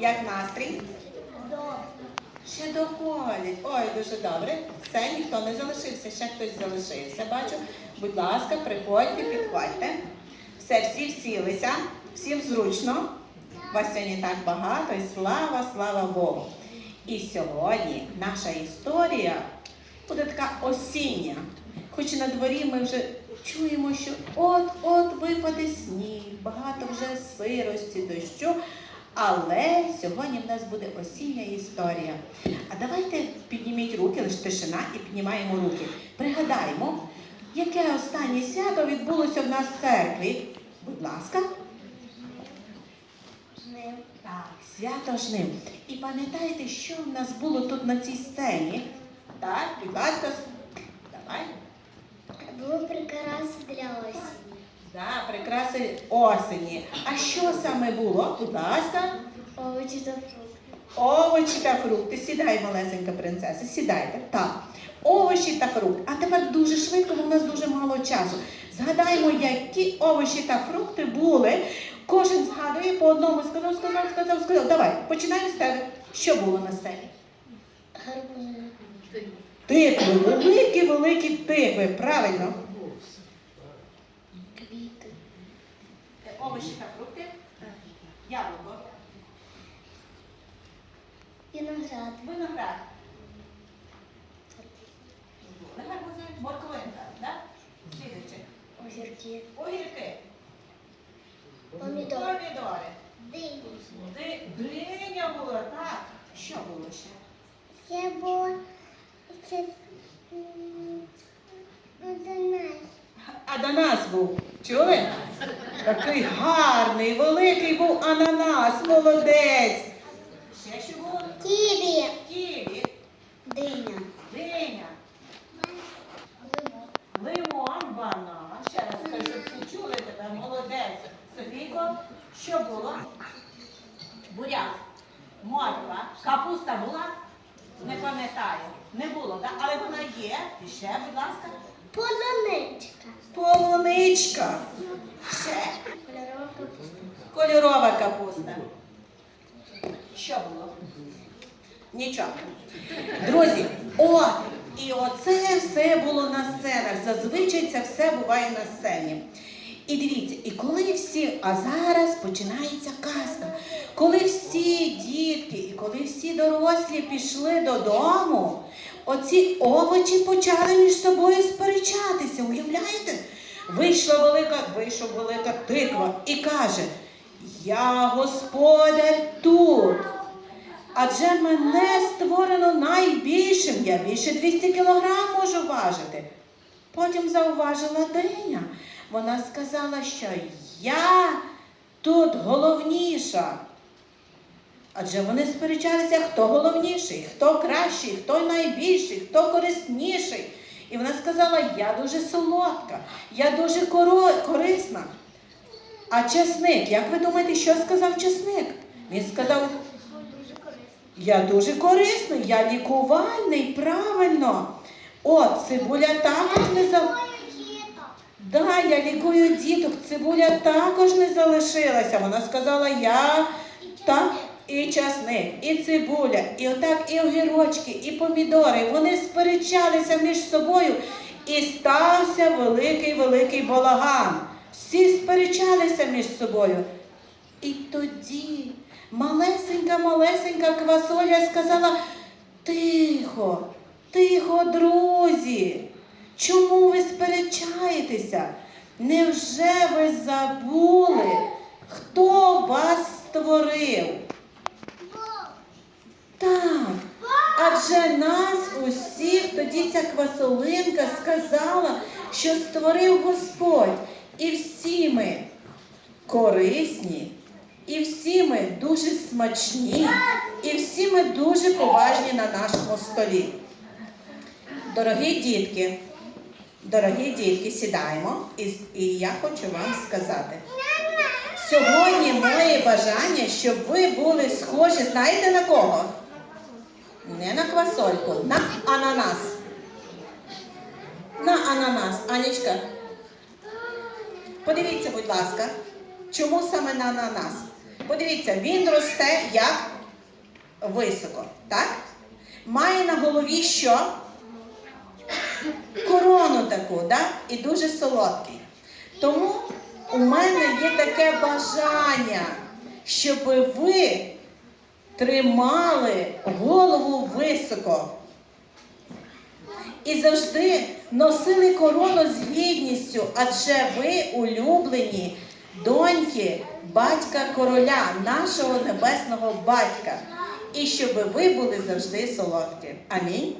Як настрій? Ще доходять. Ой, дуже добре. Все, ніхто не залишився, ще хтось залишився. Бачу. Будь ласка, приходьте, підходьте. Все, всі всілися, всім зручно. Вас сьогодні так багато і слава, слава Богу. І сьогодні наша історія буде така осіння. Хоч на дворі ми вже чуємо, що от-от випаде сніг, багато вже сирості, дощу. Але сьогодні в нас буде осіння історія. А давайте підніміть руки, лише тишина, і піднімаємо руки. Пригадаємо, яке останнє свято відбулося в нас в церкві. Будь ласка. Так, свято жнив. І пам'ятаєте, що в нас було тут на цій сцені? Так, будь ласка, давай. Було прикраси для осені. Да, прикраси осені. А що саме було? Будь ласка. Овочі та фрукти. Овочі та фрукти. Сідай, малесенька принцеса, сідайте. Так. Овочі та фрукти. А тепер дуже швидко, бо в нас дуже мало часу. Згадаємо, які овочі та фрукти були. Кожен згадує по одному сказав, сказав, сказав, сказав. Давай, починаємо з тебе. Що було на сцені? Гарбузи. Тикви, великі, великі тикви, правильно. Овочі та фрукти. Яблуко. Виноград. Виноград. Нехай буде морквинка, так? Слідуючи. Огірки. Огірки. Помідор. Помідори. Дині. Ди- Диня була, так. Що було ще? Це було. Це. м. Ананас був. Чули? Такий гарний, великий був ананас, молодець. Ще що було? Ківі. Ківі, Диня. диня, лимон, банан. Ще раз скажу, всі чули тебе, молодець. Софійко, що було? Буряк, морква, капуста була? Не пам'ятаю. Не було, так? Але вона є. І ще, будь ласка. Полуничка. Полуничка. Кольорова капуста. Кольорова капуста. Що було? Нічого. Друзі, о, і оце все було на сценах. Зазвичай це все буває на сцені. І дивіться, і коли всі, а зараз починається казка, коли всі дітки і коли всі дорослі пішли додому, оці овочі почали між собою сперечатися. Уявляєте? Вийшла велика, вийшов велика тиква і каже: Я господар тут. Адже мене створено найбільшим, я більше 200 кілограм можу важити. Потім зауважила Диня. Вона сказала, що я тут головніша. Адже вони сперечалися, хто головніший, хто кращий, хто найбільший, хто корисніший. І вона сказала, я дуже солодка, я дуже корисна. А чесник, як ви думаєте, що сказав чесник? Він сказав, я дуже корисний, я лікувальний, правильно. От, цибуля також не за. Да, я лікую діток. Цибуля також не залишилася. Вона сказала, я так і часник, і цибуля, і отак і огірочки, і помідори. Вони сперечалися між собою, і стався великий великий балаган. Всі сперечалися між собою. І тоді малесенька, малесенька квасоля сказала: Тихо, тихо, друзі. Чому ви сперечаєтеся? Невже ви забули, хто вас створив? Так, адже нас усіх тоді ця квасолинка сказала, що створив Господь. І всі ми корисні, і всі ми дуже смачні, і всі ми дуже поважні на нашому столі. Дорогі дітки, дорогі дітки, сідаємо, і, і я хочу вам сказати. Сьогодні моє бажання, щоб ви були схожі, знаєте на кого? Не на квасольку, на ананас. На ананас. Анічка, подивіться, будь ласка, чому саме на ананас? Подивіться, він росте як високо, так? Має на голові що? Корону таку, да? і дуже солодкий. Тому у мене є таке бажання, щоб ви тримали голову високо і завжди носили корону з гідністю, адже ви улюблені доньки батька короля, нашого небесного батька. І щоб ви були завжди солодкі. Амінь.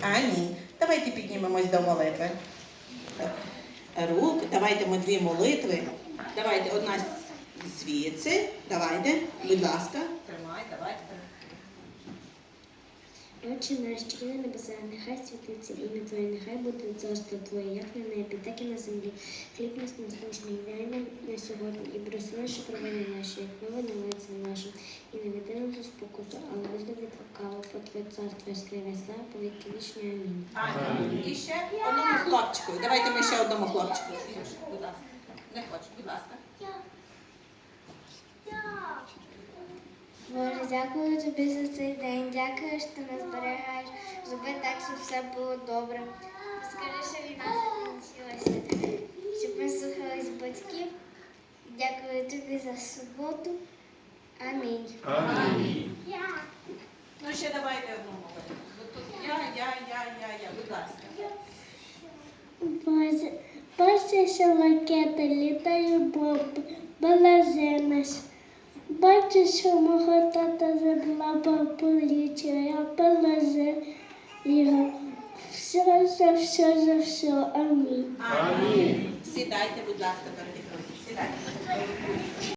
Амінь. Давайте піднімемось до молитви. Рук, давайте ми дві молитви. Давайте одна звідси. Давайте, будь ласка. Тримай, давайте. Отче наш, що на небеса, нехай святиться ім'я Твоє, нехай буде царство Твоє, як на небі, так і на землі. Хліб нас насущний, дай нам на сьогодні, і прости наші провини наші, як ми винуватцям нашим, і не веди нас у спокусу, але визволи від лукавого, по Твоє царство, і слава, і по віки вічні. Амінь. Амінь. І ще одному хлопчику. Давайте ми ще одному хлопчику. Будь ласка. Не хочу, будь ласка. Боже, дякую тобі за цей день. Дякую, що ти нас зберігаєш. Зроби так, щоб все було добре. Скажи, що війна закінчилася, щоб ми слухались батьків. Дякую тобі за суботу. Амінь. Ну ще давайте одному. Бо тут Я, я, я, я, я. Будь ласка. Боже, бачиш, що ракети літає бомби, береже нас. Бачиш, що мого тата забула поліція, я береже його. Все за все за все. Амінь. Амінь. Сідайте, будь ласка, дорогі друзі. Сідайте.